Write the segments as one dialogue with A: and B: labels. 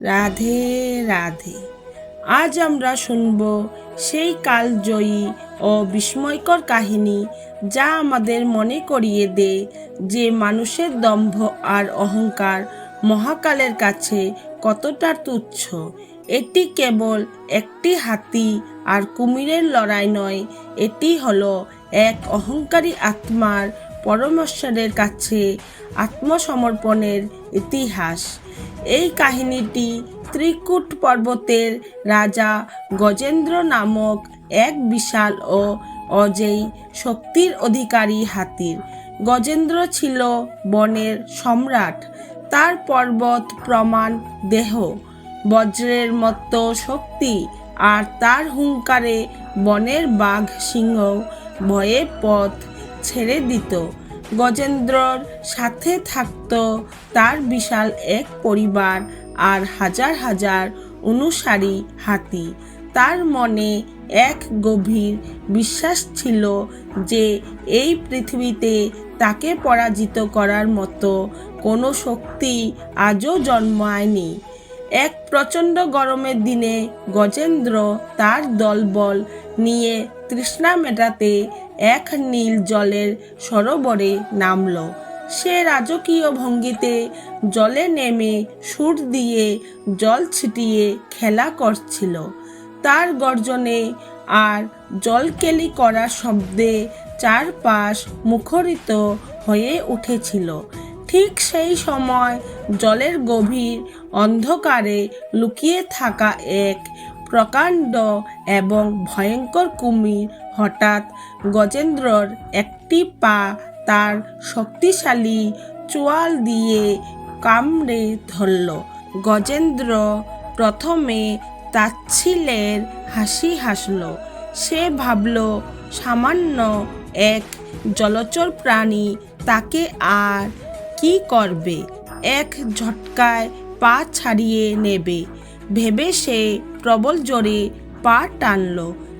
A: রাধে রাধে। আজ আমরা শুনব সেই কালজয়ী ও বিস্ময়কর কাহিনী যা আমাদের মনে করিয়ে দেয় যে মানুষের দম্ভ আর অহংকার মহাকালের কাছে কতটা তুচ্ছ। এটি কেবল একটি হাতি আর কুমিরের লড়াই নয়, এটি হলো এক অহংকারী আত্মার পরমেশ্বরের কাছে আত্মসমর্পণের ইতিহাস। এই কাহিনীটি ত্রিকুট পর্বতের রাজা গজেন্দ্র নামক এক বিশাল ও অজেয় শক্তির অধিকারী হাতির। গজেন্দ্র ছিল বনের সম্রাট। তার পর্বত প্রমাণ দেহ। বজ্রের মতো শক্তি আর তার হুঙ্কারে বনের বাঘ সিংহ ভয়ে পথ ছেড়ে দিত। গজেন্দ্রর সাথে থাকত তার বিশাল এক পরিবার আর হাজার হাজার অনুসারী হাতি। তার মনে এক গভীর বিশ্বাস ছিল যে এই পৃথিবীতে তাকে পরাজিত করার মতো কোনো শক্তি আজও জন্মায়নি। এক প্রচণ্ড গরমের দিনে গজেন্দ্র তার দলবল নিয়ে তৃষ্ণা মেটাতে এক নীল জলের সরোবরে নামল। সে রাজকীয় ভঙ্গিতে জলে নেমে সুর দিয়ে জল ছিটিয়ে খেলা করছিল। তার গর্জনে আর জলকেলি করা শব্দে চারপাশ মুখরিত হয়ে উঠেছিল। ঠিক সেই সময় জলের গভীর অন্ধকারে লুকিয়ে থাকা এক প্রকাণ্ড এবং ভয়ঙ্কর কুমির হঠাৎ গজেন্দ্রর একটি পা তার শক্তিশালী চোয়াল দিয়ে কামড়ে ধরল। গজেন্দ্র প্রথমে তাচ্ছিলের হাসি হাসল। সে ভাবল, সামান্য এক জলচর প্রাণী তাকে আর কি করবে? এক ঝটকায় পা ছাড়িয়ে নেবে। ভেবে সে প্রবল জোরে পা টানল।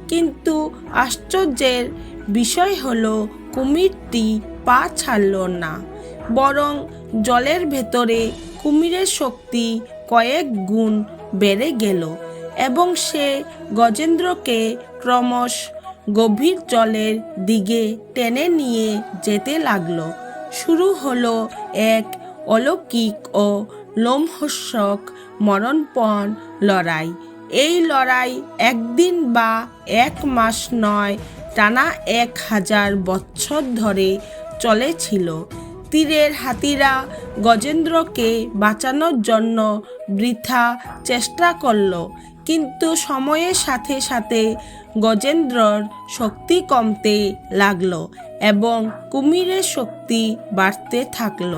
A: কিন্তু আশ্চর্যের বিষয় হলো, কুমিরটি পা ছাড়ল না। বরং জলের ভেতরে কুমিরের শক্তি কয়েক গুণ বেড়ে গেল এবং সে গজেন্দ্রকে ক্রমশ গভীর জলের দিকে টেনে নিয়ে যেতে লাগল। শুরু হলো এক অলৌকিক ও লোমহর্ষক মরণপণ লড়াই। এই লড়াই একদিন বা এক মাস নয়, টানা এক হাজার বছর ধরে চলেছিল। তীরের হাতিরা গজেন্দ্রকে বাঁচানোর জন্য বৃথা চেষ্টা করল, কিন্তু সময়ের সাথে সাথে গজেন্দ্রর শক্তি কমতে লাগল এবং কুমিরের শক্তি বাড়তে থাকল।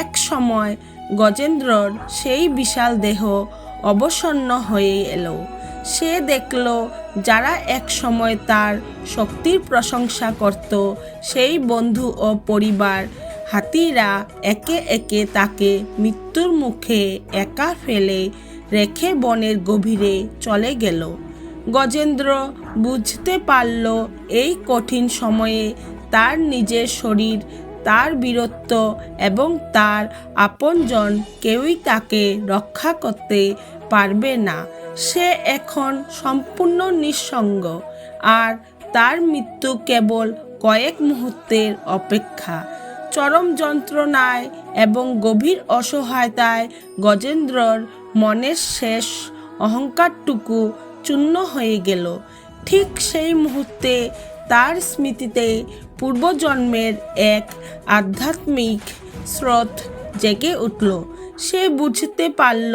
A: এক সময় গজেন্দ্রর সেই বিশাল দেহ অবসন্ন হয়ে এলো। সে দেখল, যারা এক সময় তার শক্তির প্রশংসা করত, সেই বন্ধু ও পরিবার হাতিরা একে একে তাকে মৃত্যুর মুখে একা ফেলে রেখে বনের গভীরে চলে গেল। গজেন্দ্র বুঝতে পারল, এই কঠিন সময়ে তার নিজের শরীর তার বীরত্ব এবং তার আপনজন কেউই তাকে রক্ষা করতে পারবে না। সে এখন সম্পূর্ণ নিঃসঙ্গ আর তার মৃত্যু কেবল কয়েক মুহূর্তের অপেক্ষা। চরম যন্ত্রণায় এবং গভীর অসহায়তায় গজেন্দ্রর মনের শেষ অহংকারটুকু চূর্ণ হয়ে গেল। ঠিক সেই মুহূর্তে তার স্মৃতিতে পূর্বজন্মের এক আধ্যাত্মিক স্রোত জেগে উঠল। সে বুঝতে পারল,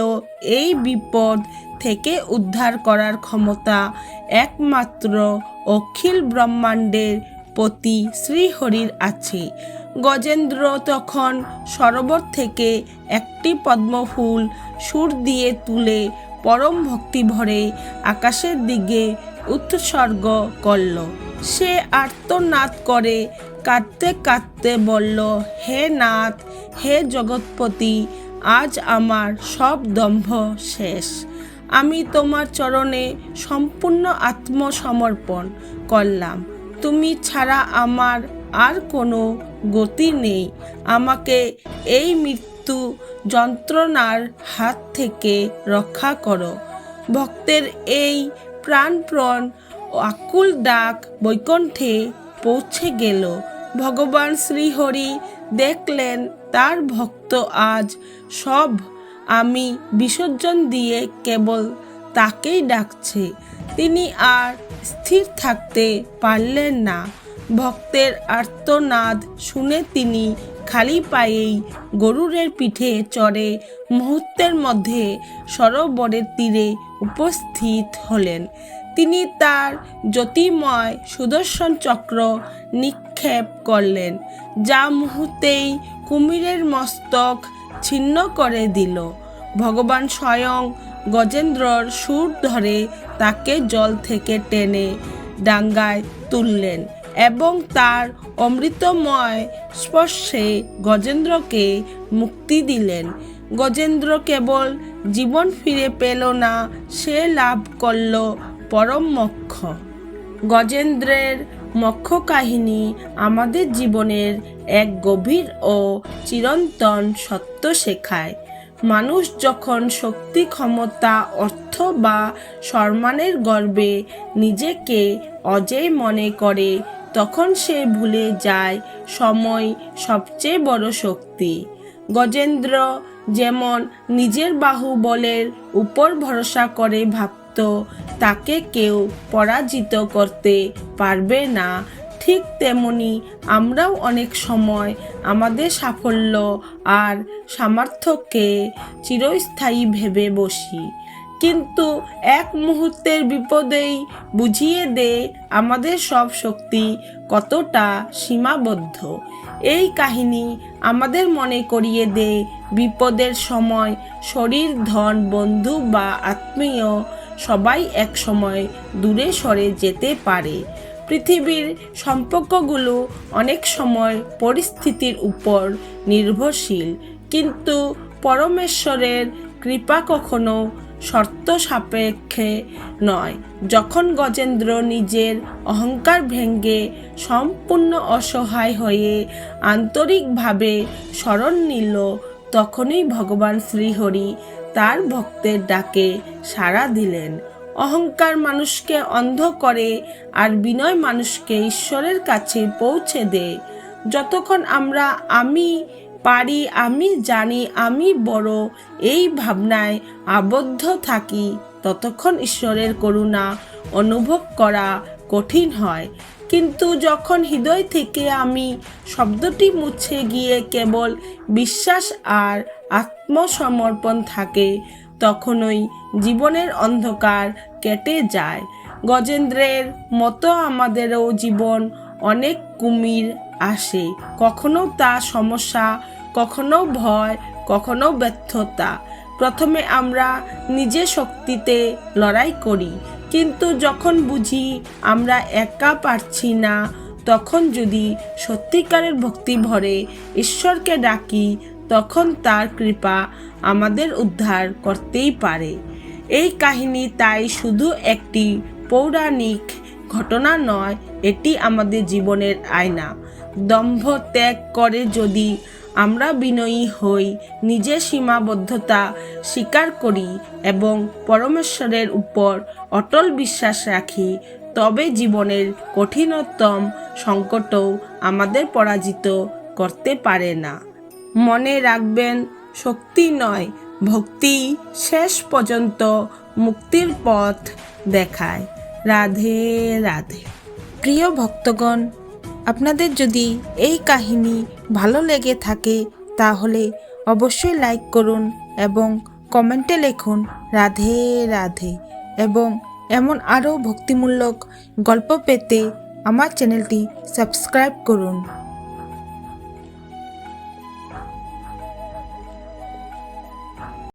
A: এই বিপদ থেকে উদ্ধার করার ক্ষমতা একমাত্র অখিল ব্রহ্মাণ্ডের প্রতি শ্রীহরির আছে। গজেন্দ্র তখন সরোবর থেকে একটি পদ্মফুল সুর দিয়ে তুলে পরম ভক্তি ভরে আকাশের দিকে উৎসর্গ করল। সে আর্তনাদ করে। কাঁদতে কাঁদতে বলল, হে নাথ, হে জগৎপতি, আজ আমার সব দম্ভ শেষ। আমি তোমার চরণে সম্পূর্ণ আত্মসমর্পণ করলাম। তুমি ছাড়া আমার আর কোনো গতি নেই। আমাকে এই মৃত্যু যন্ত্রণার হাত থেকে রক্ষা করো। ভক্তের এই প্রাণপ্রণ আকুল ডাক বৈকুণ্ঠে পৌঁছে গেল। ভগবান শ্রীহরি দেখলেন তার ভক্ত আজ সব। আমি বিসর্জন দিয়ে কেবল তাকেই ডাকছে। তিনি আর স্থির থাকতে পারলেন না। ভক্তের আর্তনাদ শুনে তিনি খালি পায়েই গরুরের পিঠে চড়ে মুহূর্তের মধ্যে সরোবরের তীরে উপস্থিত হলেন। তিনি তার জ্যোতিময় সুদর্শন চক্র নিক্ষেপ করলেন, যা মুহূর্তেই কুমিরের মস্তক ছিন্ন করে দিল। ভগবান স্বয়ং গজেন্দ্রর সুর ধরে তাকে জল থেকে টেনে ডাঙ্গায় তুললেন এবং তার অমৃতময় স্পর্শে গজেন্দ্রকে মুক্তি দিলেন। গজেন্দ্র কেবল জীবন ফিরে পেল না, সে লাভ করল পরম মক্ষ। গজেন্দ্রের মক্ষ কাহিনী আমাদের জীবনের এক গভীর ও চিরন্তন সত্য শেখায়। মানুষ যখন শক্তি, ক্ষমতা, অর্থ বা সম্মানের গর্বে নিজেকে অজেয় মনে করে, তখন সে ভুলে যায় সময় সবচেয়ে বড় শক্তি। গজেন্দ্র যেমন নিজের বাহুবলের উপর ভরসা করে ভাবত তাকে কেউ পরাজিত করতে পারবে না। ঠিক তেমনি আমরাও অনেক সময় আমাদের সাফল্য আর সামর্থ্যকে চিরস্থায়ী ভেবে বসি। কিন্তু এক মুহূর্তের বিপদেই বুঝিয়ে দে আমাদের সব শক্তি কতটা সীমাবদ্ধ। এই কাহিনী আমাদের মনে করিয়ে দে বিপদের সময় শরীর, ধন, বন্ধু বা আত্মীয় সবাই এক সময় দূরে সরে যেতে পারে। পৃথিবীর সম্পর্কগুলো অনেক সময় পরিস্থিতির উপর নির্ভরশীল, কিন্তু পরমেশ্বরের কৃপা কখনো শর্ত সাপেক্ষে নয়। যখন গজেন্দ্র নিজের অহংকার ভেঙ্গে সম্পূর্ণ অসহায় হয়ে আন্তরিকভাবে স্মরণ নিল, তখনই ভগবান শ্রীহরি তার ভক্তের ডাকে সাড়া দিলেন। অহংকার মানুষকে অন্ধ করে আর বিনয় মানুষকে ঈশ্বরের কাছে পৌঁছে দেয় যতক্ষণ আমরা আমি পারি, আমি জানি, আমি বড়, এই ভাবনায় আবদ্ধ থাকি, ততক্ষণ ঈশ্বরের করুণা অনুভব করা কঠিন হয়। কিন্তু যখন হৃদয় থেকে আমি শব্দটি মুছে গিয়ে কেবল বিশ্বাস আর আত্মসমর্পণ থাকে, তখনই জীবনের অন্ধকার কেটে যায়। গজেন্দ্রের মতো আমাদেরও জীবন অনেক কুমির আসে, কখনো তা সমস্যা, কখনো ভয়, কখনো ব্যর্থতা। প্রথমে আমরা নিজে শক্তিতে লড়াই করি, কিন্তু যখন বুঝি আমরা একা পারছি না, তখন যদি সত্যিকারের ভক্তি ভরে ঈশ্বরকে ডাকি তখন তার কৃপা আমাদের উদ্ধার করতেই পারে। এই কাহিনী তাই শুধু একটি পৌরাণিক ঘটনা নয়, এটি আমাদের জীবনের আয়না। দম্ভ ত্যাগ করে যদি আমরা বিনয়ী হই, নিজের সীমাবদ্ধতা স্বীকার করি এবং পরমেশ্বরের উপর অটল বিশ্বাস রাখি, তবে জীবনের কঠিনতম সংকটও আমাদের পরাজিত করতে পারে না। মনে রাখবেন, শক্তি নয়, ভক্তি শেষ পর্যন্ত মুক্তির পথ দেখায়। রাধে রাধে।
B: প্রিয় ভক্তগণ, আপনাদের যদি এই কাহিনী ভালো লেগে থাকে, তাহলে অবশ্যই লাইক করুন এবং কমেন্টে লিখুন রাধে রাধে। এবং এমন আরও ভক্তিমূলক গল্প পেতে আমার চ্যানেলটি সাবস্ক্রাইব করুন।